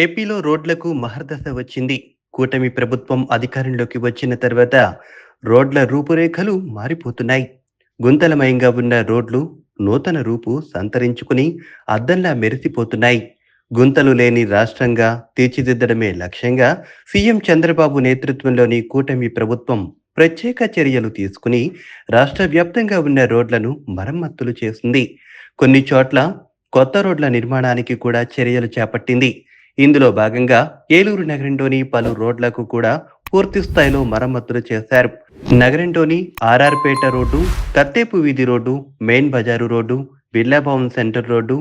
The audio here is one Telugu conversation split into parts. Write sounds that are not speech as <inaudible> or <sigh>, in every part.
ఏపీలో రోడ్లకు మహర్దశ వచ్చింది. కూటమి ప్రభుత్వం అధికారంలోకి వచ్చిన తర్వాత రోడ్ల రూపురేఖలు మారిపోతున్నాయి. గుంతలమయంగా ఉన్న రోడ్లు నూతన రూపు సంతరించుకుని అద్దంలా మెరిసిపోతున్నాయి. గుంతలు లేని రాష్ట్రంగా తీర్చిదిద్దడమే లక్ష్యంగా సీఎం చంద్రబాబు నేతృత్వంలోని కూటమి ప్రభుత్వం ప్రత్యేక చర్యలు తీసుకుని రాష్ట్ర వ్యాప్తంగా ఉన్న రోడ్లను మరమ్మతులు చేసింది. కొన్ని చోట్ల కొత్త రోడ్ల నిర్మాణానికి కూడా చర్యలు చేపట్టింది. ఇందులో భాగంగా ఏలూరు నగరంలోని పలు రోడ్లకు కూడా పూర్తి స్థాయిలో మరమ్మతులు చేశారు. నగరంలోని ఆర్ఆర్పేట రోడ్డు కత్తేపు వీధి రోడ్డు మెయిన్ బజారు రోడ్డు బిర్లాభవన్ సెంటర్ రోడ్డు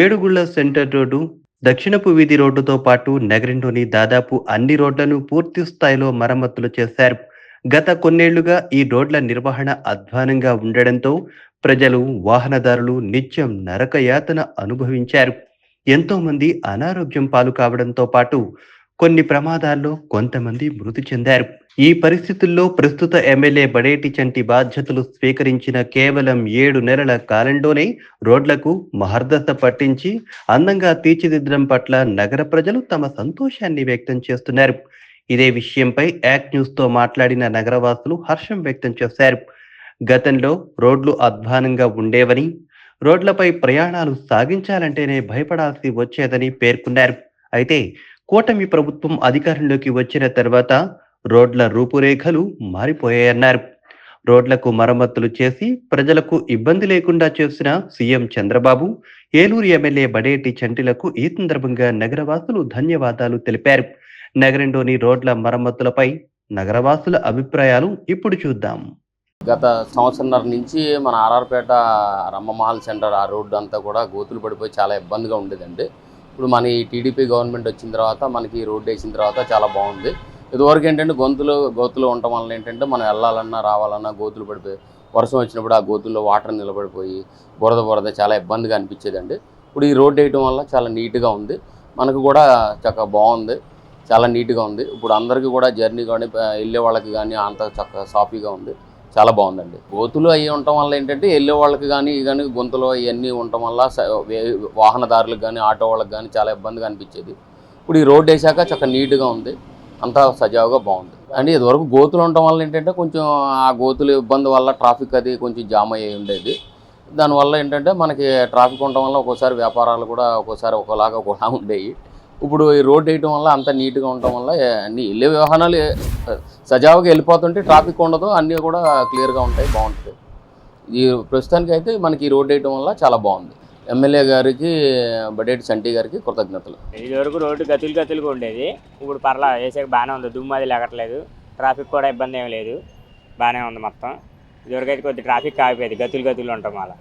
ఏడుగుళ్ళ సెంటర్ రోడ్డు దక్షిణపు వీధి రోడ్డుతో పాటు నగరంలోని దాదాపు అన్ని రోడ్లను పూర్తి స్థాయిలో మరమ్మతులు చేశారు. గత కొన్నేళ్ళుగా ఈ రోడ్ల నిర్వహణ అధ్వానంగా ఉండడంతో ప్రజలు వాహనదారులు నిత్యం నరకయాతన అనుభవించారు. ఎంతో మంది అనారోగ్యం పాలు కావడంతో పాటు కొన్ని ప్రమాదాల్లో కొంతమంది మృతి చెందారు. ఈ పరిస్థితుల్లో ప్రస్తుత ఎమ్మెల్యే బడేటి చంటి బాధ్యతలు స్వీకరించిన కేవలం ఏడు నెలల కాలంలోనే రోడ్లకు మహర్దశ పట్టించి అందంగా తీర్చిదిద్దడం పట్ల నగర ప్రజలు తమ సంతోషాన్ని వ్యక్తం చేస్తున్నారు. ఇదే విషయంపై యాక్ట్ న్యూస్తో మాట్లాడిన నగరవాసులు హర్షం వ్యక్తం చేశారు. గతంలో రోడ్లు అధ్వానంగా ఉండేవని రోడ్లపై ప్రయాణాలు సాగించాలంటేనే భయపడాల్సి వచ్చేదని పేర్కొన్నారు. అయితే కూటమి ప్రభుత్వం అధికారంలోకి వచ్చిన తర్వాత రోడ్ల రూపురేఖలు మారిపోయాయన్నారు. రోడ్లకు మరమ్మతులు చేసి ప్రజలకు ఇబ్బంది లేకుండా చేసిన సీఎం చంద్రబాబు ఏలూరు ఎమ్మెల్యే బడేటి చంటిలకు ఈ సందర్భంగా నగరవాసులు ధన్యవాదాలు తెలిపారు. నగరంలోని రోడ్ల మరమ్మతులపై నగరవాసుల అభిప్రాయాలు ఇప్పుడు చూద్దాం. గత సంవత్సరంన్నర నుంచి మన ఆర్ఆర్పేట రమ్మమహల్ సెంటర్ ఆ రోడ్డు అంతా కూడా గోతులు పడిపోయి చాలా ఇబ్బందిగా ఉండేదండి. ఇప్పుడు మన ఈ టీడీపీ గవర్నమెంట్ వచ్చిన తర్వాత మనకి ఈ రోడ్డు వేసిన తర్వాత చాలా బాగుంది. ఇదివరకు ఏంటంటే గొంతులు గోతులు ఉండటం వల్ల ఏంటంటే మనం వెళ్ళాలన్నా రావాలన్నా గోతులు పడిపోయి వర్షం వచ్చినప్పుడు ఆ గోతుల్లో వాటర్ నిలబడిపోయి బురద బురద చాలా ఇబ్బందిగా అనిపించేదండి. ఇప్పుడు ఈ రోడ్డు వేయటం వల్ల చాలా నీట్గా ఉంది. మనకు కూడా చక్కగా బాగుంది. చాలా నీట్గా ఉంది. ఇప్పుడు అందరికీ కూడా జర్నీ కానీ వెళ్ళే వాళ్ళకి కానీ అంత చక్కగా సాఫీగా ఉంది. చాలా బాగుందండి. గోతులు అవి ఉండటం వల్ల ఏంటంటే వెళ్ళే వాళ్ళకి కానీ కానీ గుంతలు అవన్నీ ఉండటం వల్ల స- వే- వాహనదారులకు కానీ ఆటో వాళ్ళకి కానీ చాలా ఇబ్బందిగా అనిపించేది. ఇప్పుడు ఈ రోడ్డు వేసాక చక్కగా నీట్గా ఉంది. అంతా సజావుగా బాగుంది. అంటే ఇదివరకు గోతులు ఉండటం వల్ల ఏంటంటే కొంచెం ఆ గోతులు ఇబ్బంది వల్ల ట్రాఫిక్ అది కొంచెం జామ్ అయ్యి ఉండేది. దానివల్ల ఏంటంటే మనకి ట్రాఫిక్ ఉండటం వల్ల ఒక్కోసారి వ్యాపారాలు కూడా ఒక్కోసారి ఒకలాగా ఒకలా <laughs> ఉండేవి ఇప్పుడు ఈ రోడ్ వేయటం వల్ల అంత నీట్గా ఉండటం వల్ల అన్ని వెళ్ళే వాహనాలు సజావుగా వెళ్ళిపోతుంటే ట్రాఫిక్ ఉండదు అన్నీ కూడా క్లియర్గా ఉంటాయి బాగుంటుంది. ఈ ప్రస్తుతానికి అయితే మనకి ఈ రోడ్ వేయటం వల్ల చాలా బాగుంది. ఎమ్మెల్యే గారికి బడేటి సంటి గారికి కృతజ్ఞతలు. ఇదివరకు రోడ్డు గతులు గతులుగా ఉండేది. ఇప్పుడు పర్లా వేసాక బాగానే ఉంది. దుమ్ము అది ట్రాఫిక్ కూడా ఇబ్బంది ఏం లేదు. బాగానే ఉంది మొత్తం. ఇదివరకు అయితే కొద్ది ట్రాఫిక్ ఆగిపోయేది గతులు గతులు ఉంటాం అలా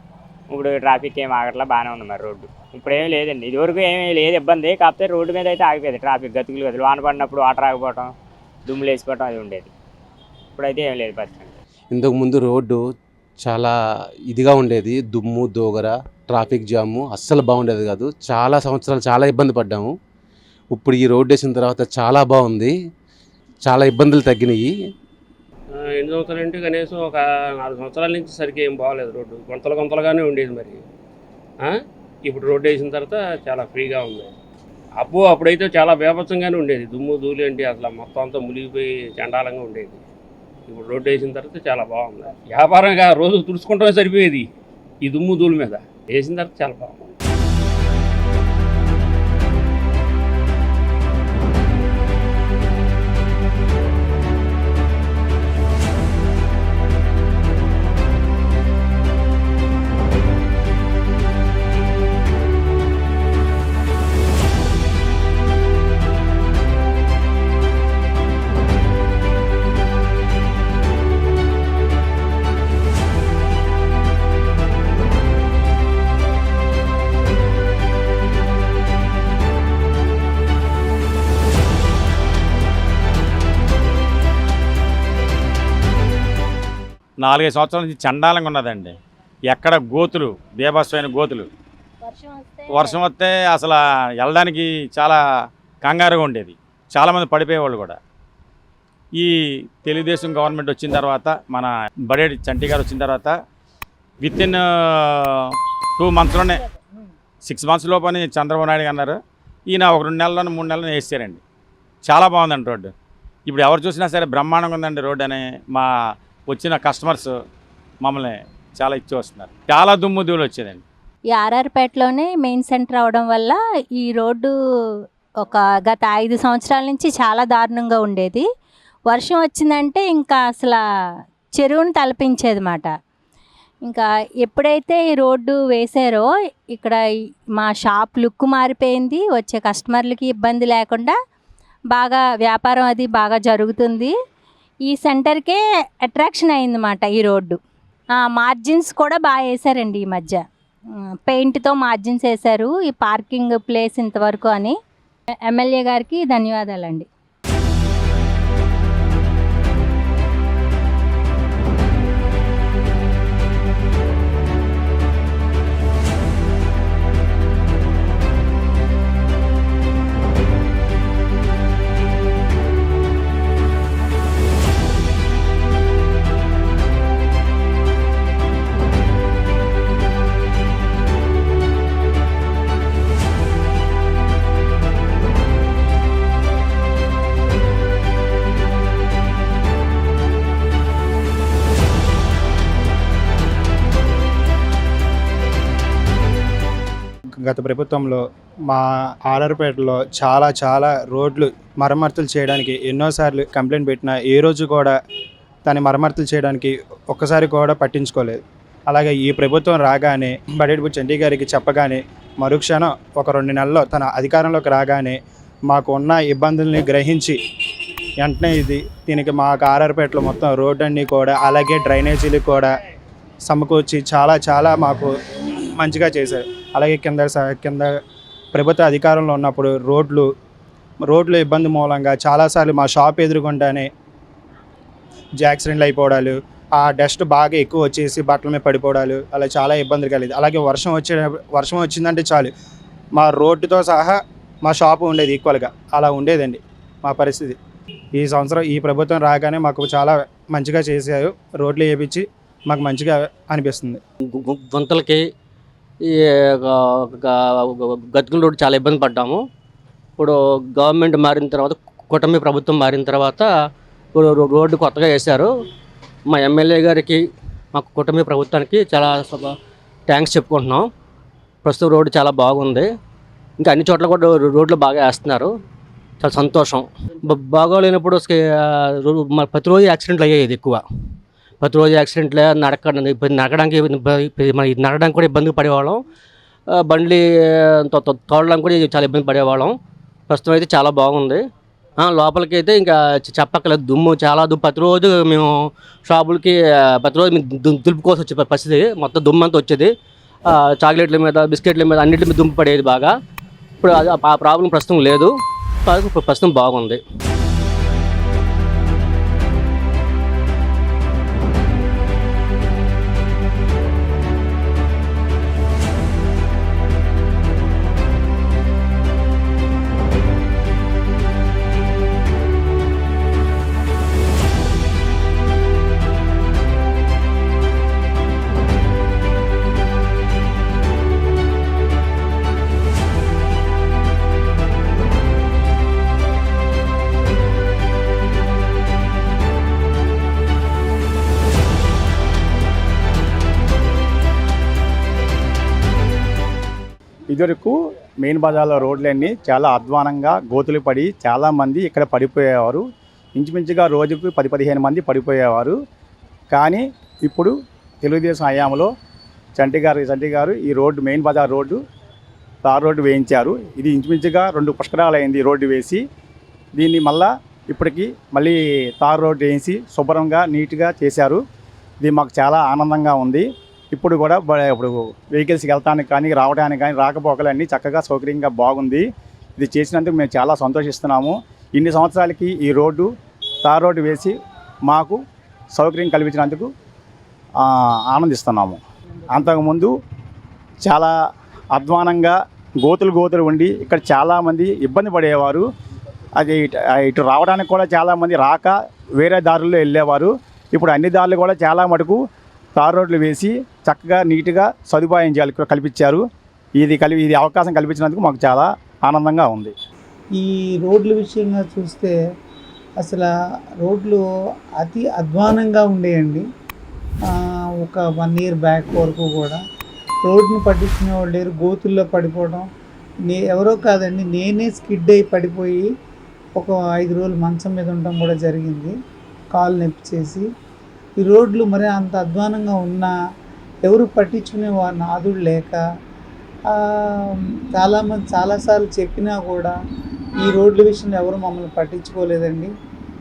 ఇప్పుడు ట్రాఫిక్ ఏం ఆగట్లా బాగానే ఉంది మరి రోడ్డు. ఇప్పుడు ఏం లేదండి. ఇదివరకు ఏమీ లేదు ఇబ్బంది. కాకపోతే రోడ్డు మీద అయితే ఆగిపోయేది. ట్రాఫిక్ గతుకులు గతులు వాన పడినప్పుడు వాటర్ ఆగిపోవటం దుమ్ములు వేసిపోవటం అది ఉండేది. ఇప్పుడైతే ఏం లేదు పరిస్థితి. ఇంతకుముందు రోడ్డు చాలా ఇదిగా ఉండేది. దుమ్ము దోగర ట్రాఫిక్ జాము అస్సలు బాగుండేది కాదు. చాలా సంవత్సరాలు చాలా ఇబ్బంది పడ్డాము. ఇప్పుడు ఈ రోడ్డు వేసిన తర్వాత చాలా బాగుంది. చాలా ఇబ్బందులు తగ్గినాయి. ఎన్ని సంవత్సరాలు అంటే కనీసం ఒక నాలుగు సంవత్సరాల నుంచి సరిగ్గా ఏం బాగలేదు రోడ్డు. గుంతలు గుంతలుగానే ఉండేది మరి. ఇప్పుడు రోడ్డు వేసిన తర్వాత చాలా ఫ్రీగా ఉంది. అప్పు అప్పుడైతే చాలా బేభత్సంగానే ఉండేది. దుమ్ము ధూళి అంటే అసలు మొత్తం అంతా మునిగిపోయి చండాలంగా ఉండేది. ఇప్పుడు రోడ్డు వేసిన తర్వాత చాలా బాగుంది. వ్యాపారంగా రోజు తుడుచుకుంటమే సరిపోయేది ఈ దుమ్ము ధూళి మీద. వేసిన తర్వాత చాలా బాగుంది. నాలుగైదు సంవత్సరాల నుంచి చండాలంగా ఉన్నదండి. ఎక్కడ గోతులు బీభత్సమైన గోతులు. వర్షం వస్తే అసలు వెళ్ళడానికి చాలా కంగారుగా ఉండేది. చాలామంది పడిపోయేవాళ్ళు కూడా. ఈ తెలుగుదేశం గవర్నమెంట్ వచ్చిన తర్వాత మన బడేటి చంటి గారు వచ్చిన తర్వాత విత్ ఇన్ టూ మంత్స్లోనే సిక్స్ మంత్స్ లోపని చంద్రబాబు నాయుడు గారు అన్నారు. ఈయన ఒక రెండు నెలలను మూడు నెలలను వేసారండి. చాలా బాగుందండి రోడ్డు. ఇప్పుడు ఎవరు చూసినా సరే బ్రహ్మాండంగా ఉందండి రోడ్డు అని మా వచ్చిన కస్టమర్స్ మమ్మల్ని చాలా ఇచ్చి వస్తున్నారు చాలా దుమ్ము ధూళి వచ్చేదండి. ఈ ఆర్ఆర్పేటలోనే మెయిన్ సెంటర్ అవడం వల్ల ఈ రోడ్డు ఒక గత ఐదు సంవత్సరాల నుంచి చాలా దారుణంగా ఉండేది. వర్షం వచ్చిందంటే ఇంకా అసలు చెరువును తలపించేది మాట ఇంకా ఎప్పుడైతే ఈ రోడ్డు వేసారో ఇక్కడ మా షాప్ లుక్ మారిపోయింది. వచ్చే కస్టమర్లకి ఇబ్బంది లేకుండా బాగా వ్యాపారం అది బాగా జరుగుతుంది. ఈ సెంటర్కే అట్రాక్షన్ అయిందన్నమాట ఈ రోడ్డు. మార్జిన్స్ కూడా బాగా వేసారండి ఈ మధ్య. పెయింట్తో మార్జిన్స్ వేశారు ఈ పార్కింగ్ ప్లేస్ ఇంతవరకు అని. ఎమ్మెల్యే గారికి ధన్యవాదాలండి. గత ప్రభుత్వంలో మా ఆర్ఆర్పేటలో చాలా చాలా రోడ్లు మరమ్మతులు చేయడానికి ఎన్నోసార్లు కంప్లైంట్ పెట్టినా ఏ రోజు కూడా దాన్ని మరమ్మతులు చేయడానికి ఒక్కసారి కూడా పట్టించుకోలేదు. అలాగే ఈ ప్రభుత్వం రాగానే బడేటిపూడి చండీ గారికి చెప్పగానే మరుక్షణం ఒక రెండు నెలల్లో తన అధికారంలోకి రాగానే మాకు ఉన్న ఇబ్బందుల్ని గ్రహించి వెంటనే ఇది దీనికి మాకు ఆర్ఆర్పేటలో మొత్తం రోడ్డు అన్నీ కూడా అలాగే డ్రైనేజీలు కూడా సమకూర్చి చాలా చాలా మాకు మంచిగా చేశారు. అలాగే కింద కింద ప్రభుత్వ అధికారంలో ఉన్నప్పుడు రోడ్లు రోడ్లు ఇబ్బంది మూలంగా చాలాసార్లు మా షాప్ ఎదురుగుండానే యాక్సిడెంట్లు అయిపోవడాలు ఆ డస్ట్ బాగా ఎక్కువ వచ్చేసి బట్టల మీద పడిపోవడాలు అలా చాలా ఇబ్బందులు కలిగేది అలాగే వర్షం వచ్చే వర్షం వచ్చిందంటే చాలు. మా రోడ్డుతో సహా మా షాపు ఉండేది ఈక్వల్గా. అలా ఉండేదండి మా పరిస్థితి. ఈ సంవత్సరం ఈ ప్రభుత్వం రాగానే మాకు చాలా మంచిగా చేశారు. రోడ్లు వేయించి మాకు మంచిగా అనిపిస్తుంది. గుంతలకి ఈ గతుకుల రోడ్డు చాలా ఇబ్బంది పడ్డాము. ఇప్పుడు గవర్నమెంట్ మారిన తర్వాత కూటమి ప్రభుత్వం మారిన తర్వాత ఇప్పుడు రో- రోడ్డు కొత్తగా వేశారు. మా ఎమ్మెల్యే గారికి మా కూటమి ప్రభుత్వానికి చాలా థ్యాంక్స్ చెప్పుకుంటున్నాం. ప్రస్తుతం రోడ్డు చాలా బాగుంది. ఇంకా అన్ని చోట్ల కూడా రోడ్లు బాగా వేస్తున్నారు. చాలా సంతోషం. బాగోలేనప్పుడు ప్రతిరోజు యాక్సిడెంట్లు అయ్యేది ఎక్కువ. ప్రతిరోజు యాక్సిడెంట్లే నడక నడకడానికి ఇబ్బంది- నడడానికి కూడా ఇబ్బంది పడేవాళ్ళం. బండ్లు తోడడానికి కూడా చాలా ఇబ్బంది పడేవాళ్ళం. ప్రస్తుతం అయితే చాలా బాగుంది. లోపలికి అయితే ఇంకా చెప్పక్కలేదు చెప్పక్కర్లేదు. దుమ్ము చాలా దుమ్ము. ప్రతిరోజు మేము షాపులకి ప్రతిరోజు మేము దు- వచ్చే పరిస్థితి. మొత్తం దుమ్ము అంతా వచ్చేది. చాక్లెట్ల మీద బిస్కెట్ల మీద అన్నింటి మీద దుమ్ము పడేది బాగా. ఇప్పుడు ఆ ప్రాబ్లం ప్రస్తుతం లేదు. ఇప్పుడు ప్రస్తుతం బాగుంది. ఇదివరకు మెయిన్ బజార్లో రోడ్లన్నీ చాలా అధ్వానంగా గోతులు పడి చాలామంది ఇక్కడ పడిపోయేవారు. ఇంచుమించుగా రోజుకు పది పదిహేను మంది పడిపోయేవారు. కానీ ఇప్పుడు తెలుగుదేశం హయాంలో చంటి గారు చంటి గారు ఈ రోడ్డు మెయిన్ బజార్ రోడ్డు తార్ రోడ్డు వేయించారు. ఇది ఇంచుమించుగా రెండు పుష్కరాలు అయింది రోడ్డు వేసి. దీన్ని మళ్ళా ఇప్పటికీ మళ్ళీ తార్ రోడ్డు వేసి శుభ్రంగా నీట్గా చేశారు. ఇది మాకు చాలా ఆనందంగా ఉంది. ఇప్పుడు కూడా ఇప్పుడు వెహికల్స్కి వెళ్ళటానికి కానీ రావడానికి కానీ రాకపోకలన్నీ చక్కగా సౌకర్యంగా బాగుంది. ఇది చేసినందుకు మేము చాలా సంతోషిస్తున్నాము. ఇన్ని సంవత్సరాలకి ఈ రోడ్డు తార్ రోడ్డు వేసి మాకు సౌకర్యం కల్పించినందుకు ఆనందిస్తున్నాము. అంతకుముందు చాలా అధ్వానంగా గోతులు గోతులు ఉండి ఇక్కడ చాలామంది ఇబ్బంది పడేవారు. అది ఇటు రావడానికి కూడా చాలామంది రాక వేరే దారుల్లో వెళ్ళేవారు. ఇప్పుడు అన్ని దారులు కూడా చాలా మటుకు తార్ రోడ్లు వేసి చక్కగా నీట్గా సదుపాయం చేయాలి కల్పించారు. ఇది కలిపి ఇది అవకాశం కల్పించినందుకు మాకు చాలా ఆనందంగా ఉంది. ఈ రోడ్ల విషయంగా చూస్తే అసలు రోడ్లు అతి అధ్వానంగా ఉండేయండి. ఒక వన్ ఇయర్ బ్యాక్ వరకు కూడా రోడ్ని పట్టించుకునే వాళ్ళు లేరు గోతుల్లో పడిపోవడం. నే ఎవరో కాదండి నేనే స్కిడ్ అయి పడిపోయి ఒక ఐదు రోజులు మంచం మీద ఉండడం కూడా జరిగింది. కాలు నొప్పి చేసి ఈ రోడ్లు మరి అంత అధ్వానంగా ఉన్నా ఎవరు పట్టించుకునే వారు నాదుడు లేక చాలామంది చాలాసార్లు చెప్పినా కూడా ఈ రోడ్ల విషయంలో ఎవరు మమ్మల్ని పట్టించుకోలేదండి.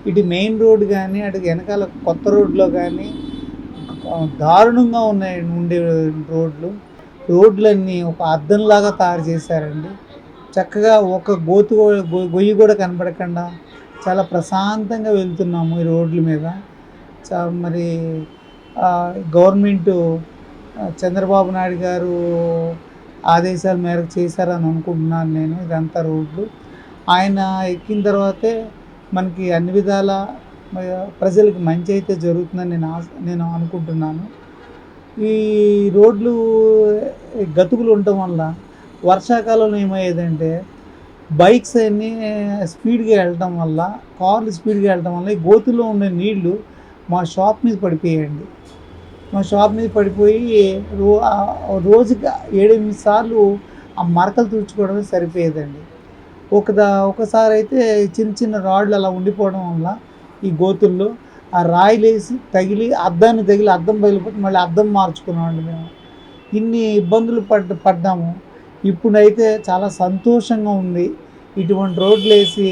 ఇటు మెయిన్ రోడ్ కానీ అటు వెనకాల కొత్త రోడ్లో కానీ దారుణంగా ఉన్నాయి ఉండే రోడ్లు. రోడ్లన్నీ ఒక అద్దంలాగా తయారు చేశారండి. చక్కగా ఒక గోతు గొయ్యి కూడా కనపడకుండా చాలా ప్రశాంతంగా వెళ్తున్నాము ఈ రోడ్ల మీద. మరి గవర్నమెంటు చంద్రబాబు నాయుడు గారు ఆదేశాల మేరకు చేశారని అనుకుంటున్నాను నేను. ఇదంతా రోడ్లు. ఆయన ఎక్కిన తర్వాతే మనకి అన్ని విధాల ప్రజలకు ప్రజలకి మంచి అయితే జరుగుతుందని నేను ఆశ నేను అనుకుంటున్నాను. ఈ రోడ్లు గతుకులు ఉండటం వల్ల వర్షాకాలంలో ఏమయ్యేదంటే బైక్స్ అన్నీ స్పీడ్గా వెళ్ళటం వల్ల కార్లు స్పీడ్గా వెళ్ళటం వల్ల ఈ గోతుల్లో ఉండే నీళ్ళు మా షాప్ మీద పడిపోయాయండి. మా షాప్ మీద పడిపోయి రో రోజుకి ఏడెనిమిది సార్లు ఆ మరకలు తుడుచుకోవడమే సరిపోయేదండి. ఒకదా ఒకసారి అయితే చిన్న చిన్న రాళ్ళు అలా ఉండిపోవడం వల్ల ఈ గోతుల్లో ఆ రాయిలు వేసి తగిలి అద్దాన్ని తగిలి అద్దం బయలుపోతే మళ్ళీ అద్దం మార్చుకున్నామండి మేము. ఇన్ని ఇబ్బందులు పడ్డ పడ్డాము. ఇప్పుడైతే చాలా సంతోషంగా ఉంది. ఇటువంటి రోడ్లు వేసి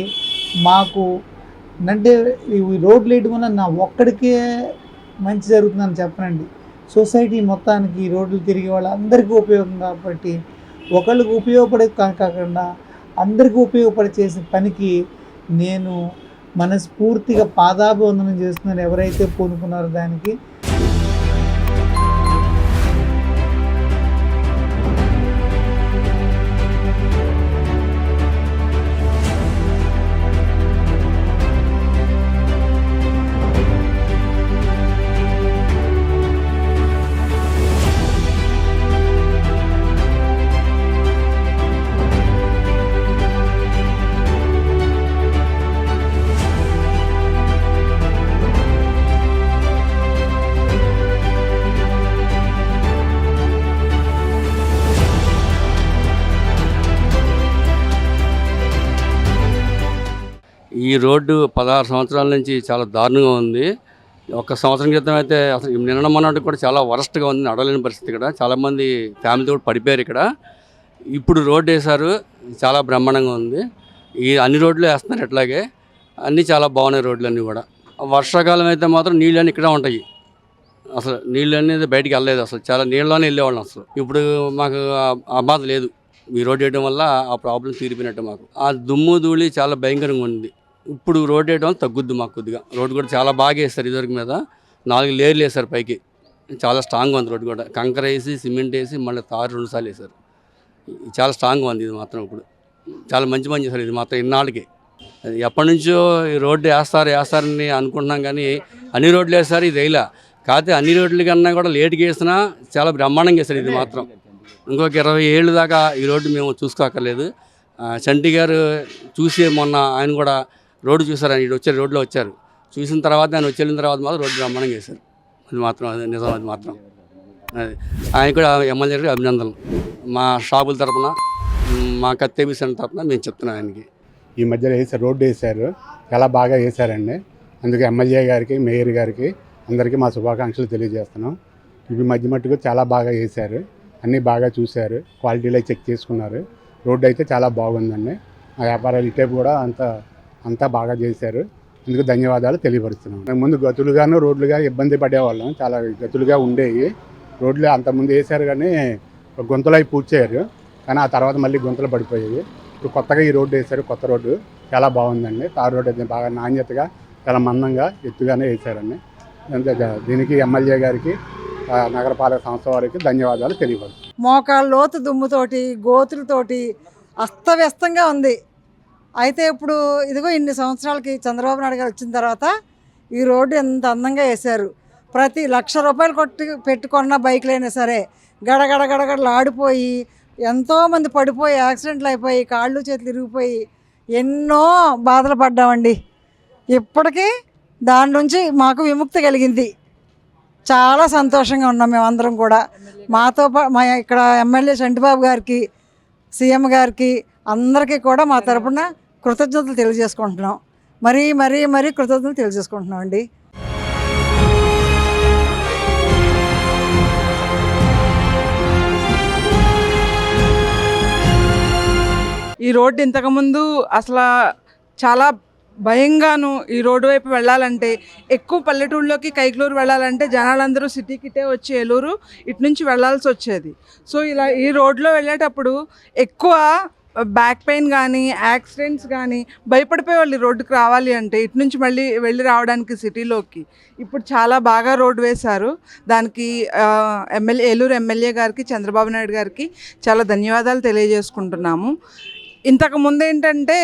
మాకు అంటే ఈ రోడ్లు వేయడం వల్ల నా ఒక్కడికే మంచి జరుగుతుందని చెప్పనండి. సొసైటీ మొత్తానికి రోడ్లు తిరిగే వాళ్ళందరికీ ఉపయోగం కాబట్టి ఒకళ్ళకి ఉపయోగపడే కాకుండా అందరికీ ఉపయోగపడే చేసే పనికి నేను మనస్ఫూర్తిగా పాదాభివందనం చేస్తున్నాను. ఎవరైతే పూనుకున్నారో దానికి ఈ రోడ్డు పదహారు సంవత్సరాల నుంచి చాలా దారుణంగా ఉంది. ఒక సంవత్సరం క్రితం అయితే అసలు నిన్న మొన్నటి కూడా చాలా వరస్ట్గా ఉంది నడవలేని పరిస్థితి ఇక్కడ. చాలామంది ఫ్యామిలీతో కూడా పడిపోయారు ఇక్కడ. ఇప్పుడు రోడ్డు వేశారు చాలా బ్రహ్మాండంగా ఉంది. ఈ అన్ని రోడ్లు వేస్తున్నారు ఇట్లాగే. అన్నీ చాలా బాగున్నాయి రోడ్లన్నీ కూడా. వర్షాకాలం అయితే మాత్రం నీళ్ళన్నీ ఇక్కడ ఉంటాయి. అసలు నీళ్ళు అనేది బయటికి వెళ్ళలేదు అసలు. చాలా నీళ్ళలోనే వెళ్ళేవాళ్ళం అసలు. ఇప్పుడు మాకు ఆ- ఆ బాధ లేదు. ఈ రోడ్ వేయడం వల్ల ఆ ప్రాబ్లం తీరిపోయినట్టు మాకు. ఆ దుమ్ము ధూళి చాలా భయంకరంగా ఉంది. ఇప్పుడు రోడ్ వేయడం వల్ల తగ్గుద్ది మాకు కొద్దిగా. రోడ్ కూడా చాలా బాగా వేస్తారు ఇదివరకు మీద. నాలుగు లేయర్లు వేసారు పైకి. చాలా స్ట్రాంగ్గా ఉంది రోడ్డు కూడా. కంకర వేసి సిమెంట్ వేసి మళ్ళీ తారు రెండు సార్లు వేశారు. చాలా స్ట్రాంగ్గా ఉంది ఇది మాత్రం ఇప్పుడు. చాలా మంచి పని చేశారు ఇది మాత్రం ఇన్నాళ్ళకి. ఎప్పటి నుంచో ఈ రోడ్డు వేస్తారు వేస్తారని అనుకుంటున్నాం కానీ అన్ని రోడ్లు వేస్తారు ఇది వేయలే. కాకపోతే అన్ని రోడ్ల కన్నా కూడా లేట్గా వేసినా చాలా బ్రహ్మాండంగా వేశారు ఇది మాత్రం. ఇంకొక ఇరవై ఏళ్ళు దాకా ఈ రోడ్డు మేము చూసుకోకర్లేదు చంటి గారు చూసి మొన్న ఆయన కూడా రోడ్డు చూసారు ఆయన వచ్చారు రోడ్లో వచ్చారు. చూసిన తర్వాత ఆయన వచ్చి వెళ్ళిన తర్వాత మాత్రం రోడ్డు బ్రహ్మాండంగా వేశారు అది మాత్రం అది నిజం అది మాత్రం. అది. ఆయన కూడా ఎమ్మెల్యే గారికి అభినందనలు. మా షాపుల తరపున మా కత్తేబీ సెంటర్ తరపున మేము చెప్తున్నాం ఆయనకి. ఈ మధ్యలో వేసారు రోడ్డు వేశారు. చాలా బాగా వేశారండి. అందుకే ఎమ్మెల్యే గారికి మేయర్ గారికి అందరికీ మా శుభాకాంక్షలు తెలియజేస్తున్నాం. ఇవి మధ్య మట్టుకు చాలా బాగా వేశారు. అన్నీ బాగా చూశారు. క్వాలిటీలో చెక్ చేసుకున్నారు. రోడ్డు అయితే చాలా బాగుందండి. ఆ వ్యాపారాలు ఇటే కూడా అంత అంతా బాగా చేశారు. అందుకు ధన్యవాదాలు తెలియపరుస్తున్నాం ముందు గతులుగాను రోడ్లుగా ఇబ్బంది పడేవాళ్ళం. చాలా గతులుగా ఉండేవి. రోడ్లు అంతకుముందు వేశారు కానీ గుంతలు అవి పూడ్చారు. కానీ ఆ తర్వాత మళ్ళీ గుంతలు పడిపోయేవి ఇప్పుడు కొత్తగా ఈ రోడ్డు వేశారు. కొత్త రోడ్డు. చాలా బాగుందండి. తార్ రోడ్డు అయితే బాగా నాణ్యతగా చాలా మందంగా ఎత్తుగానే వేశారండి. దీనికి ఎమ్మెల్యే గారికి నగరపాలక సంస్థ వారికి ధన్యవాదాలు తెలియపరుస్తున్నాను. మోకాళ్ళ లోతు దుమ్ముతోటి గోతులతోటి అస్తవ్యస్తంగా ఉంది. అయితే ఇప్పుడు ఇదిగో ఇన్ని సంవత్సరాలకి చంద్రబాబు నాయుడు గారు వచ్చిన తర్వాత ఈ రోడ్డు ఎంత అందంగా వేశారు. ప్రతి లక్ష రూపాయలు కొట్టి పెట్టుకున్న బైకులైనా సరే గడగడ గడగడలు ఆడిపోయి ఎంతోమంది పడిపోయి యాక్సిడెంట్లు అయిపోయి కాళ్ళు చేతులు ఇరిగిపోయి ఎన్నో బాధలు పడ్డామండి. ఇప్పటికీ దాని నుంచి మాకు విముక్తి కలిగింది. చాలా సంతోషంగా ఉన్నాం మేమందరం కూడా. మాతో పా మా ఇక్కడ ఎమ్మెల్యే చంటిబాబు గారికి సీఎం గారికి అందరికీ కూడా మా తరపున కృతజ్ఞతలు తెలియజేసుకుంటున్నాం. మరీ మరీ మరీ కృతజ్ఞతలు తెలియజేసుకుంటున్నాం అండి. ఈ రోడ్డు ఇంతకుముందు అసలు చాలా భయంగాను ఈ రోడ్డు వైపు వెళ్ళాలంటే ఎక్కువ పల్లెటూళ్ళలోకి కైకలూరు వెళ్ళాలంటే జనాలందరూ సిటీకిటే వచ్చి ఏలూరు ఇటు నుంచి వెళ్ళాల్సి వచ్చేది. సో ఇలా ఈ రోడ్లో వెళ్ళేటప్పుడు ఎక్కువ బ్యాక్ పెయిన్ కానీ యాక్సిడెంట్స్ కానీ భయపడిపోయేవాళ్ళు ఈ రోడ్డుకి రావాలి అంటే ఇటు నుంచి మళ్ళీ వెళ్ళి రావడానికి సిటీలోకి. ఇప్పుడు చాలా బాగా రోడ్డు వేశారు. దానికి ఎమ్మెల్యే ఏలూరు ఎమ్మెల్యే గారికి చంద్రబాబు నాయుడు గారికి చాలా ధన్యవాదాలు తెలియజేసుకుంటున్నాము. ఇంతకు ముందు ఏంటంటే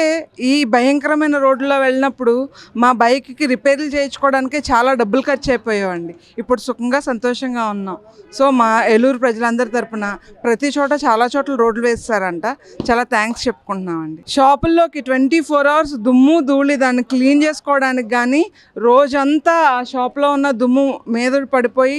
ఈ భయంకరమైన రోడ్లో వెళ్ళినప్పుడు మా బైక్కి రిపేర్లు చేయించుకోవడానికే చాలా డబ్బులు ఖర్చు అయిపోయేవండి. ఇప్పుడు సుఖంగా సంతోషంగా ఉన్నాం. సో మా ఏలూరు ప్రజలందరి తరపున ప్రతి చోట చాలా చోట్ల రోడ్లు వేస్తారంట. చాలా థ్యాంక్స్ చెప్పుకుంటున్నామండి. షాపుల్లోకి ట్వంటీ ఫోర్ అవర్స్ దుమ్ము ధూళి దాన్ని క్లీన్ చేసుకోవడానికి కానీ రోజంతా ఆ షాప్లో ఉన్న దుమ్ము మీద పడిపోయి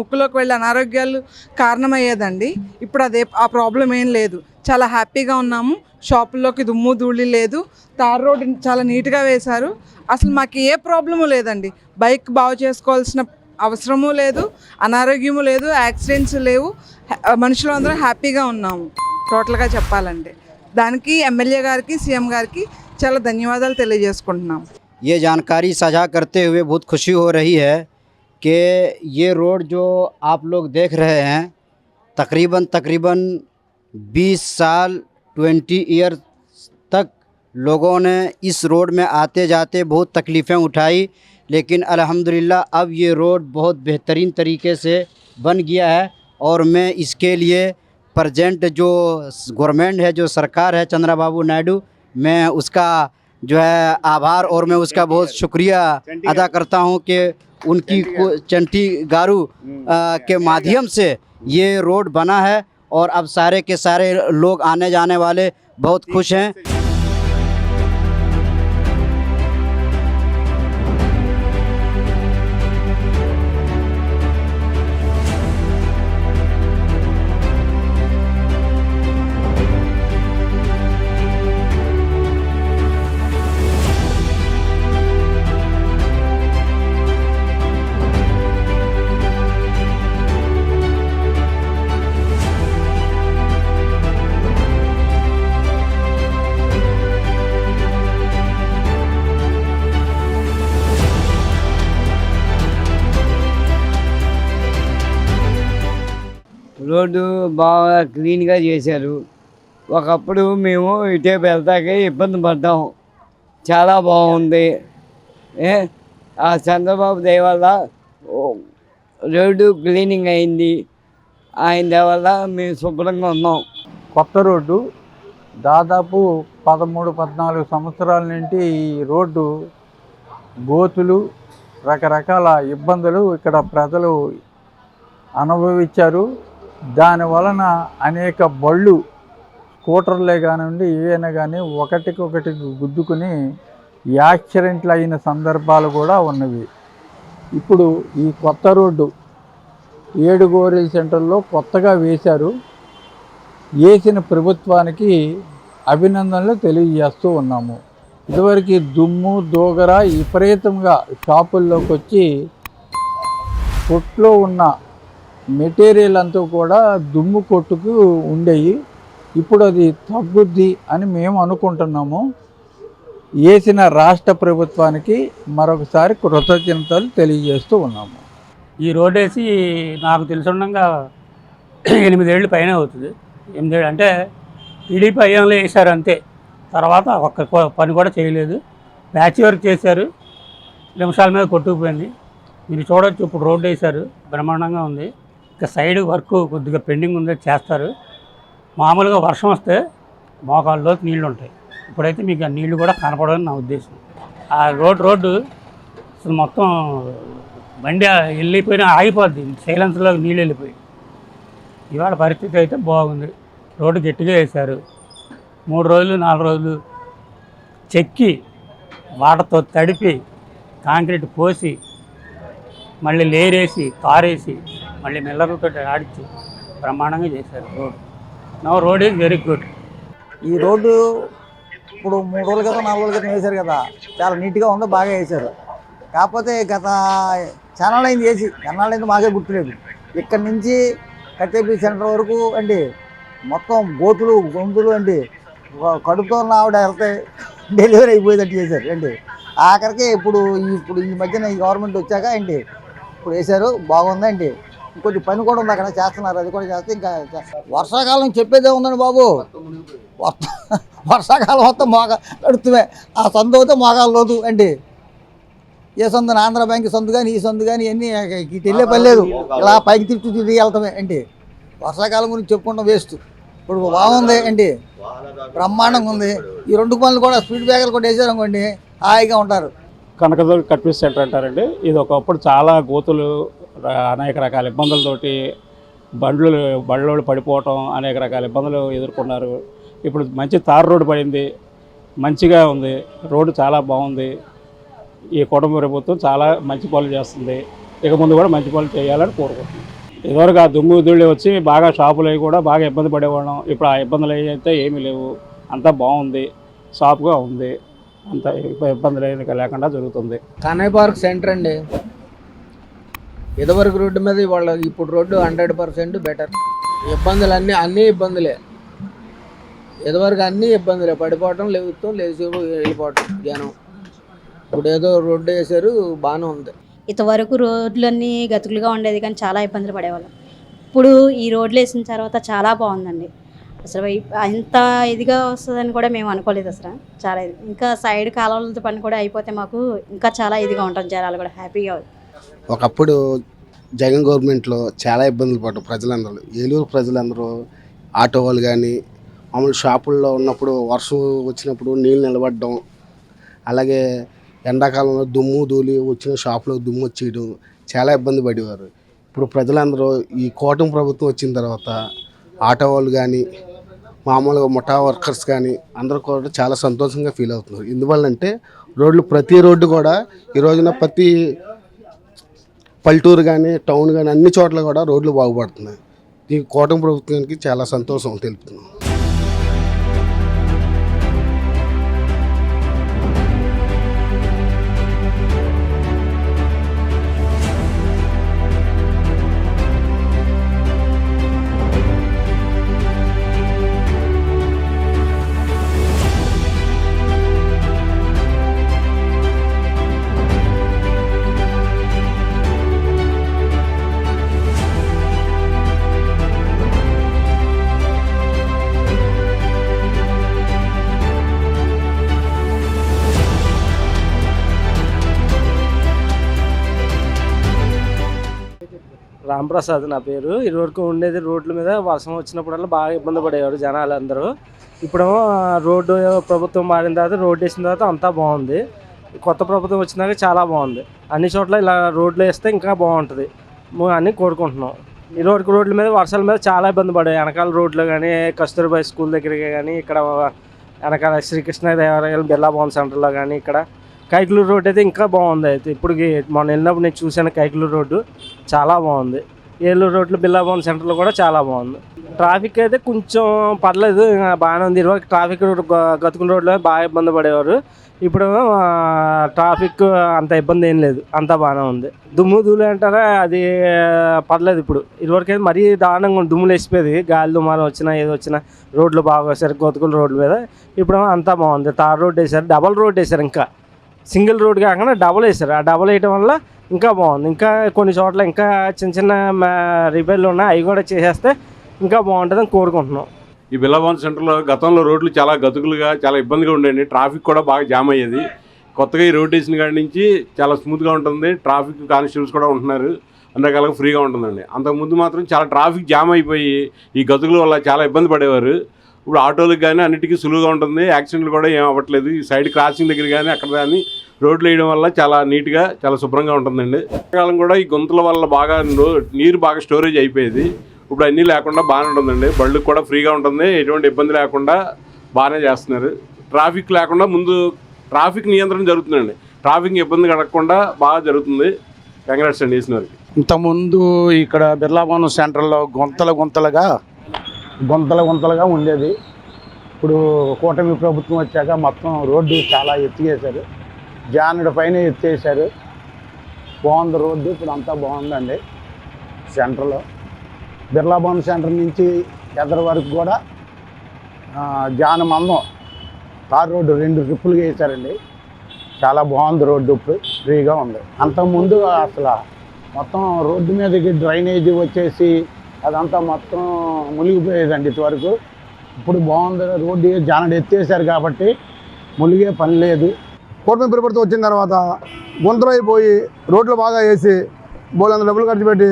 ముక్కులోకి వెళ్ళి అనారోగ్యాలు కారణమయ్యేదండి. ఇప్పుడు అదే ఆ ప్రాబ్లం ఏం లేదు. చాలా హ్యాపీగా ఉన్నాము షాపుల్లోకి దుమ్ము ధూళి లేదు తార్ రోడ్ చాలా నీట్గా వేశారు అసలు మాకు ఏ ప్రాబ్లము లేదండి బైక్ బాగు చేసుకోవాల్సిన అవసరము లేదు అనారోగ్యము లేదు యాక్సిడెంట్స్ లేవు హ- మనుషులు అందరం హ్యాపీగా ఉన్నాము టోటల్గా చెప్పాలంటే దానికి ఎమ్మెల్యే గారికి సీఎం గారికి చాలా ధన్యవాదాలు తెలియజేసుకుంటున్నాం ये जानकारी साझा करते हुए बहुत खुशी हो रही है कि ये रोड जो आप लोग देख रहे हैं तकरीबन तकरीबन 20 साल 20 ईयर तक लोगों ने इस रोड में आते जाते बहुत तकलीफ़ें उठाई लेकिन अल्हम्दुलिल्लाह अब ये रोड बहुत बेहतरीन तरीके से बन गया है और मैं इसके लिए प्रजेंट जो गवर्नमेंट है जो सरकार है चंद्रा बाबू नायडू मैं उसका जो है आभार और मैं उसका बहुत शुक्रिया अदा करता हूँ कि उनकी चंटी गारू आ, के माध्यम से ये रोड बना है और अब सारे के सारे लोग आने जाने वाले बहुत खुश हैं। రోడ్డు బాగా క్లీన్గా చేశారు. ఒకప్పుడు మేము ఇటే వెళ్తాకే ఇబ్బంది పడ్డాం. చాలా బాగుంది. ఏ ఆ చంద్రబాబు దయ వల్ల రోడ్డు క్లీనింగ్ అయింది. ఆయన దయ వల్ల మేము శుభ్రంగా ఉన్నాం. కొత్త రోడ్డు దాదాపు పదమూడు పద్నాలుగు సంవత్సరాల నుండి ఈ రోడ్డు గోతులు రకరకాల ఇబ్బందులు ఇక్కడ ప్రజలు అనుభవించారు. దాని వలన అనేక బళ్ళు స్కూటర్లే కానివ్వండి ఏవైనా కానీ ఒకటికొకటి గుద్దుకుని యాక్సిడెంట్లు అయిన సందర్భాలు కూడా ఉన్నవి. ఇప్పుడు ఈ కొత్త రోడ్డు ఏడుగోరెల్ సెంటర్లో కొత్తగా వేశారు. వేసిన ప్రభుత్వానికి అభినందనలు తెలియజేస్తూ ఉన్నాము. ఇదివరకు దుమ్ము దోగర విపరీతంగా షాపుల్లోకి వచ్చి కొట్లో ఉన్న మెటీరియల్ అంతా కూడా దుమ్ము కొట్టుకు ఉండేవి ఇప్పుడు అది తగ్గుద్ది అని మేము అనుకుంటున్నాము. వేసిన రాష్ట్ర ప్రభుత్వానికి మరొకసారి కృతజ్ఞతలు తెలియజేస్తూ ఉన్నాము. ఈ రోడ్ వేసి నాకు తెలుసుండగా ఎనిమిదేళ్ళు పైన అవుతుంది. ఎనిమిదేళ్ళు అంటే టీడీపీ అయ్యంలో వేశారు అంతే. తర్వాత ఒక్క పని కూడా చేయలేదు. ప్యాచ్ వర్క్ చేశారు. నిమిషాల మీద కొట్టుకుపోయింది. మీరు చూడొచ్చు ఇప్పుడు రోడ్డు వేశారు. బ్రహ్మాండంగా ఉంది. ఇంకా సైడ్ వర్క్ కొద్దిగా పెండింగ్ ఉంది చేస్తారు. మామూలుగా వర్షం వస్తే మోకాళ్ళలోకి నీళ్ళు ఉంటాయి. ఇప్పుడైతే మీకు ఆ నీళ్ళు కూడా కనపడని నా ఉద్దేశం. ఆ రోడ్ రోడ్డు అసలు మొత్తం బండి వెళ్ళిపోయినా ఆగిపోద్ది. సైలెన్స్లో నీళ్ళు వెళ్ళిపోయి. ఇవాళ పరిస్థితి అయితే బాగుంది. రోడ్డు గట్టిగా వేశారు. మూడు రోజులు నాలుగు రోజులు చెక్కి వాటర్తో తడిపి కాంక్రీట్ పోసి మళ్ళీ లేరేసి కారేసి మళ్ళీ మిల్లర్లతో ఆడించి బ్రహ్మాండంగా చేశారు. Road no road is very good ఈ రోడ్డు ఇప్పుడు మూడు రోజుల క్రితం నాలుగు రోజుల క్రితం వేశారు కదా. చాలా నీట్గా ఉందో బాగా వేశారు. కాకపోతే గత చాలా అయింది వేసి ఎన్నాళ్ళైంది మాకే గుర్తులేదు. ఇక్కడి నుంచి కట్టేపి సెంటర్ వరకు అండి మొత్తం గోతులు గొంతులు అండి కడుపుతో ఉన్న ఆవిడ వెళ్తే డెలివరీ అయిపోయేటట్టు చేశారు అండి. ఆఖరికి ఇప్పుడు ఇప్పుడు ఈ మధ్యన ఈ గవర్నమెంట్ వచ్చాక అండి ఇప్పుడు వేశారు బాగుందండి. ఇంకొంచెం పని కూడా ఉంది అక్కడ చేస్తున్నారు. అది కూడా చేస్తే ఇంకా వర్షాకాలం చెప్పేదే ఉందండి బాబు. <laughs> వర్షాకాలం మొత్తం మోగ నడుతుమే ఆ సందు అయితే మోగాలు లోతు అండి. ఏ సందు? ఆంధ్ర బ్యాంక్ సందు కానీ ఈ సందు కానీ ఇవన్నీ తెలియ పని లేదు. ఇలా పైకి తిట్టు తిరిగి వెళ్తామే అండి. వర్షాకాలం గురించి చెప్పుకుంటాం వేస్ట్. ఇప్పుడు బాగుంది అండి. బ్రహ్మాండంగా ఉంది. ఈ రెండు పనులు కూడా స్పీడ్ బ్రేకర్లు కూడా వేసారనుకోండి హాయిగా ఉంటారు. కనకదుర్గ కట్పీస్ సెంటర్ అంటారండి. ఇది ఒకప్పుడు చాలా గోతులు అనేక రకాల ఇబ్బందులతోటి బండ్లు బండ్లు పడిపోవటం అనేక రకాల ఇబ్బందులు ఎదుర్కొన్నారు. ఇప్పుడు మంచి తార్ రోడ్డు పడింది మంచిగా ఉంది రోడ్డు చాలా బాగుంది. ఈ కుటుంబ ప్రభుత్వం చాలా మంచి పనులు చేస్తుంది. ఇక ముందు కూడా మంచి పనులు చేయాలని కోరుకుంటున్నాం. ఇదివరకు ఆ దుమ్ము దుళ్ళి వచ్చి బాగా షాపులు అవి కూడా బాగా ఇబ్బంది పడేవాళ్ళం. ఇప్పుడు ఆ ఇబ్బందులు అయితే ఏమీ లేవు. అంతా బాగుంది షాప్గా ఉంది. అంత ఇబ్బందులు ఏమీ లేకుండా జరుగుతుంది. కన్నయ్య పార్క్ సెంటర్ అండి. ఇదివరకు రోడ్డు మీద వాళ్ళ ఇప్పుడు రోడ్డు హండ్రెడ్ పర్సెంట్ బెటర్ ఇబ్బందులు అన్నీ అన్నీ ఇబ్బందులే. ఇదివరకు అన్నీ ఇబ్బందులే. పడిపోవటం లేవుతాం లేచి వెళ్ళిపోవటం జనం. ఇప్పుడు ఏదో రోడ్డు వేశారు బాగానే ఉంది. ఇంతవరకు రోడ్లన్నీ గతుకులుగా ఉండేది కానీ చాలా ఇబ్బందులు పడేవాళ్ళం. ఇప్పుడు ఈ రోడ్లు వేసిన తర్వాత చాలా బాగుందండి. అసలు ఇ- ఇంత ఇదిగా వస్తుందని కూడా మేము అనుకోలేదు అసలు. చాలా ఇది. ఇంకా సైడ్ కాలువలతో పని కూడా అయిపోతే మాకు ఇంకా చాలా ఇదిగా ఉంటాం జనాలు కూడా హ్యాపీగా ఒకప్పుడు జగన్ గవర్నమెంట్లో చాలా ఇబ్బందులు పడ్డారు ప్రజలందరూ. ఏలూరు ప్రజలందరూ ఆటో వాళ్ళు కానీ మామూలు షాపుల్లో ఉన్నప్పుడు వర్షం వచ్చినప్పుడు నీళ్ళు నిలబడడం అలాగే ఎండాకాలంలో దుమ్ము ధూళి వచ్చిన షాపులో దుమ్ము వచ్చేయడం చాలా ఇబ్బంది పడేవారు. ఇప్పుడు ప్రజలందరూ ఈ కూటమి ప్రభుత్వం వచ్చిన తర్వాత ఆటో వాళ్ళు కానీ మామూలుగా ముఠా వర్కర్స్ కానీ అందరూ కూడా చాలా సంతోషంగా ఫీల్ అవుతున్నారు. ఎందువల్లంటే రోడ్లు ప్రతి రోడ్డు కూడా ఈ రోజున ప్రతి పల్లెటూరు కానీ టౌన్ కానీ అన్ని చోట్ల కూడా రోడ్లు బాగుపడుతున్నాయి. ఈ కూటమి ప్రభుత్వానికి చాలా సంతోషం తెలుపుతున్నాం. ప్రసాద్ నా పేరు. ఇదివరకు ఉండేది రోడ్ల మీద వర్షం వచ్చినప్పుడల్లా బాగా ఇబ్బంది పడేవారు జనాలు అందరూ ఇప్పుడేమో రోడ్డు ప్రభుత్వం మారిన తర్వాత రోడ్డు వేసిన తర్వాత అంతా బాగుంది. కొత్త ప్రభుత్వం వచ్చినాక చాలా బాగుంది. అన్ని చోట్ల ఇలా రోడ్లు వేస్తే ఇంకా బాగుంటుంది. అని కోరుకుంటున్నాం. ఇదివరకు రోడ్ల మీద వర్షాల మీద చాలా ఇబ్బంది పడాయి వెనకాల రోడ్లు కానీ కస్తూర్బాయ్ స్కూల్ దగ్గరికి కానీ ఇక్కడ వెనకాల శ్రీకృష్ణదేవరాయలు బిర్లా భవన్ సెంటర్లో కానీ ఇక్కడ కైకులూరు రోడ్ అయితే ఇంకా బాగుంది. అయితే ఇప్పుడు మొన్న వెళ్ళినప్పుడు నేను చూశాను కైకులూరు రోడ్డు. చాలా బాగుంది. ఏలూరు రోడ్లు బిల్లాభవన్ సెంటర్లో కూడా చాలా బాగుంది. ట్రాఫిక్ అయితే కొంచెం పర్లేదు బాగానే ఉంది. ఇరవై ట్రాఫిక్ గ- గతుకుల రోడ్లో బాగా ఇబ్బంది పడేవారు. ఇప్పుడు ట్రాఫిక్ అంత ఇబ్బంది ఏం లేదు. అంతా బాగానే ఉంది. దుమ్ము ధూళి అంటారా అది పర్లేదు ఇప్పుడు. ఇదివరకైతే అయితే మరీ దారుణంగా ఉంది. దుమ్ములు వేసిపోయేది. గాలి దుమ్మాలు వచ్చినా ఏదో వచ్చినా రోడ్లు బాగా వేశారు గతుకుల రోడ్ల మీద. ఇప్పుడు అంతా బాగుంది. తార్ రోడ్ వేశారు డబల్ రోడ్ వేశారు ఇంకా. సింగిల్ రోడ్ కాకుండా డబల్ వేశారు. ఆ డబల్ వేయటం వల్ల ఇంకా బాగుంది. ఇంకా కొన్ని చోట్ల ఇంకా చిన్న చిన్న రిపేర్లు ఉన్నాయి. అవి కూడా చేసేస్తే ఇంకా బాగుంటుందని కోరుకుంటున్నాం. ఈ బిల్లభవన్ సెంటర్లో గతంలో రోడ్లు చాలా గతుకులుగా చాలా ఇబ్బందిగా ఉండేవి ట్రాఫిక్ కూడా బాగా జామ్ అయ్యేది. కొత్తగా ఈ రోడ్ వేసిన కాడి నుంచి చాలా స్మూత్గా ఉంటుంది. ట్రాఫిక్ కానిస్టేబుల్స్ కూడా ఉంటున్నారు. అన్ని రకాలుగా ఫ్రీగా ఉంటుందండి. అంతకుముందు మాత్రం చాలా ట్రాఫిక్ జామ్ అయిపోయి ఈ గతుకుల వల్ల చాలా ఇబ్బంది పడేవారు. ఇప్పుడు ఆటోలకు కానీ అన్నిటికీ సులువుగా ఉంటుంది. యాక్సిడెంట్లు కూడా ఏం అవ్వట్లేదు. ఈ సైడ్ క్రాసింగ్ దగ్గర కానీ అక్కడ కానీ రోడ్లు వేయడం వల్ల చాలా నీట్గా చాలా శుభ్రంగా ఉంటుందండి. కాలం కూడా ఈ గుంతల వల్ల బాగా నీరు బాగా స్టోరేజ్ అయిపోయేది. ఇప్పుడు అన్నీ లేకుండా బాగానే ఉంటుందండి. బళ్ళు కూడా ఫ్రీగా ఉంటుంది. ఎటువంటి ఇబ్బంది లేకుండా బాగానే చేస్తున్నారు. ట్రాఫిక్ లేకుండా ముందు ట్రాఫిక్ నియంత్రణ జరుగుతుందండి. ట్రాఫిక్ ఇబ్బంది కలగకుండా బాగా జరుగుతుంది. వెంకటేశ్వర అండి వారికి ఇంతకుముందు ఇక్కడ బిర్లాభవనం సెంటర్లో గుంతలు గుంతలుగా గుంతలు గుంతలుగా ఉండేది. ఇప్పుడు కూటమి ప్రభుత్వం వచ్చాక మొత్తం రోడ్డు చాలా ఎత్తికేశారు. జానుడి పైన ఎత్తేసారు బాగుంది రోడ్డు ఇప్పుడు అంతా బాగుందండి. సెంటర్లో బిర్లాభవన్ సెంటర్ నుంచి ఎదర వరకు కూడా ఆ, మందం తార్ రోడ్డు రెండు ట్రిప్పులుగా వేశారండి. చాలా బాగుంది రోడ్డు ఇప్పుడు ఫ్రీగా ఉంది. అంతకుముందు అసలు మొత్తం రోడ్డు మీదకి డ్రైనేజీ వచ్చేసి అదంతా మొత్తం మునిగిపోయేదండి ఇటువరకు ఇప్పుడు బాగుంది రోడ్డు జానడు ఎత్తేసారు కాబట్టి మునిగే పని లేదు. కూటమి ప్రభుత్వం వచ్చిన తర్వాత గుంతలు అయిపోయి రోడ్లు బాగా వేసి బోలంత డబ్బులు ఖర్చు పెట్టి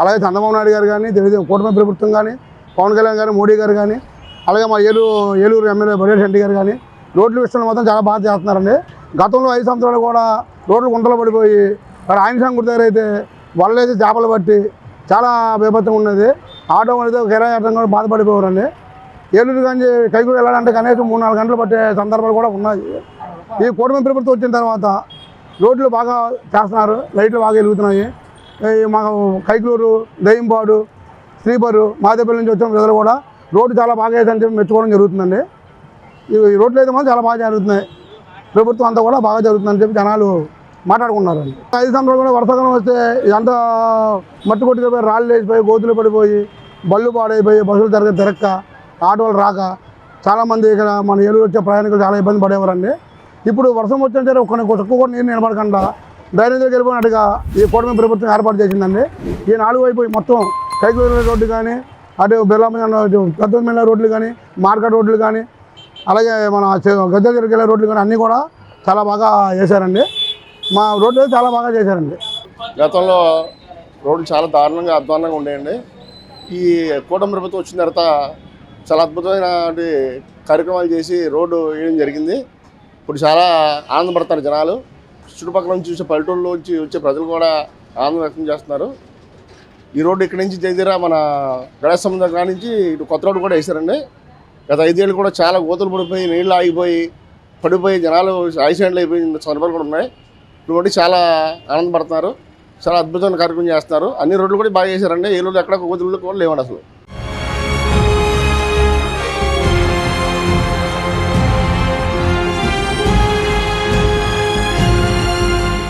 అలాగే చంద్రబాబు నాయుడు గారు కానీ తెలుగుదేశం కూటమి ప్రభుత్వం కానీ పవన్ కళ్యాణ్ గారు మోడీ గారు కానీ అలాగే మా ఏలూరు ఏలూరు ఎమ్మెల్యే బడేటి రెడ్డి గారు కానీ రోడ్ల విషయంలో మాత్రం చాలా బాగా చేస్తున్నారండి. గతంలో ఐదు సంవత్సరాలు కూడా రోడ్లు గుంతలు పడిపోయి మరి ఆయన సంగుడి దగ్గర అయితే వలలేసి చేపలు పట్టి చాలా బీభత్సంగా ఉన్నది. ఆటో వాళ్ళతో కిరాయి ఆటం కూడా బాధపడిపోయారండి ఏలూరు కానీ కైకూరు వెళ్ళాలంటే కనీసం మూడు నాలుగు గంటలు పట్టే సందర్భాలు కూడా ఉన్నాయి. ఈ కూటమి ప్రభుత్వం వచ్చిన తర్వాత రోడ్లు బాగా చేస్తున్నారు. లైట్లు బాగా వెలుగుతున్నాయి. మాకు మా కైకలూరు దయ్యంపాడు శ్రీపరు మాదేపల్లి నుంచి వచ్చిన ప్రజలు కూడా రోడ్డు చాలా బాగా వేదని చెప్పి మెచ్చుకోవడం జరుగుతుందండి. ఈ ఈ రోడ్లు అయితే మాత్రం చాలా బాగా జరుగుతున్నాయి. ప్రభుత్వం అంతా కూడా బాగా జరుగుతుందని చెప్పి జనాలు మాట్లాడుకున్నారండి. ఐదు సంవత్సరాలు కూడా వర్షాకాలం వస్తే ఇదంతా మట్టి కొట్టుకుపోయి రాళ్ళు వేసిపోయి గోతులు పడిపోయి బళ్ళు పాడైపోయి బస్సులు తిరగ తిరక్క ఆటోలు రాక చాలామంది ఇక్కడ మన ఏలూరు వచ్చే ప్రయాణికులు చాలా ఇబ్బంది పడేవారండి. ఇప్పుడు వర్షం వచ్చిన ఒక చుక్క కూడా నీరు నిలబడకుండా డ్రైనేజీకి వెళ్ళిపోయినట్టుగా ఈ కూటమి ప్రభుత్వం ఏర్పాటు చేసిందండి. ఈ నాలుగు వైపు మొత్తం కైకూరు రోడ్డు కానీ అటు బిర్లామ పెద్ద రోడ్లు కానీ మార్కెట్ రోడ్లు కానీ అలాగే మన గద్దె దగ్గరికి వెళ్ళే రోడ్లు కానీ అన్నీ కూడా చాలా బాగా చేశారండి మా రోడ్లు చాలా బాగా చేశారండి. గతంలో రోడ్లు చాలా దారుణంగా అధ్వానంగా ఉండేయండి. ఈ కూటమి ప్రభుత్వం వచ్చిన తర్వాత చాలా అద్భుతమైన కార్యక్రమాలు చేసి రోడ్డు వేయడం జరిగింది. ఇప్పుడు చాలా ఆనందపడతారు జనాలు. చుట్టుపక్కల నుంచి చూసే పల్లెటూరులో నుంచి వచ్చే ప్రజలు కూడా ఆనందం వ్యక్తం చేస్తున్నారు. ఈ రోడ్డు ఇక్కడి నుంచి జగదీరా మన గణేశ సముద్రం కాడి నుంచి ఇటు కొత్త రోడ్డు కూడా వేశారండి. గత ఐదేళ్ళు కూడా చాలా గోతులు పడిపోయి నీళ్ళు ఆగిపోయి పడిపోయి జనాలు యాక్సిడెంట్లు అయిపోయిన సందర్భాలు కూడా ఉన్నాయి. ఇప్పుడు చాలా ఆనందపడుతున్నారు. చాలా అద్భుతమైన కార్యక్రమం చేస్తున్నారు. అన్ని రోడ్లు కూడా బాగా చేశారండి. ఏ రోడ్లు ఎక్కడ గోతులు కూడా లేవండి అసలు.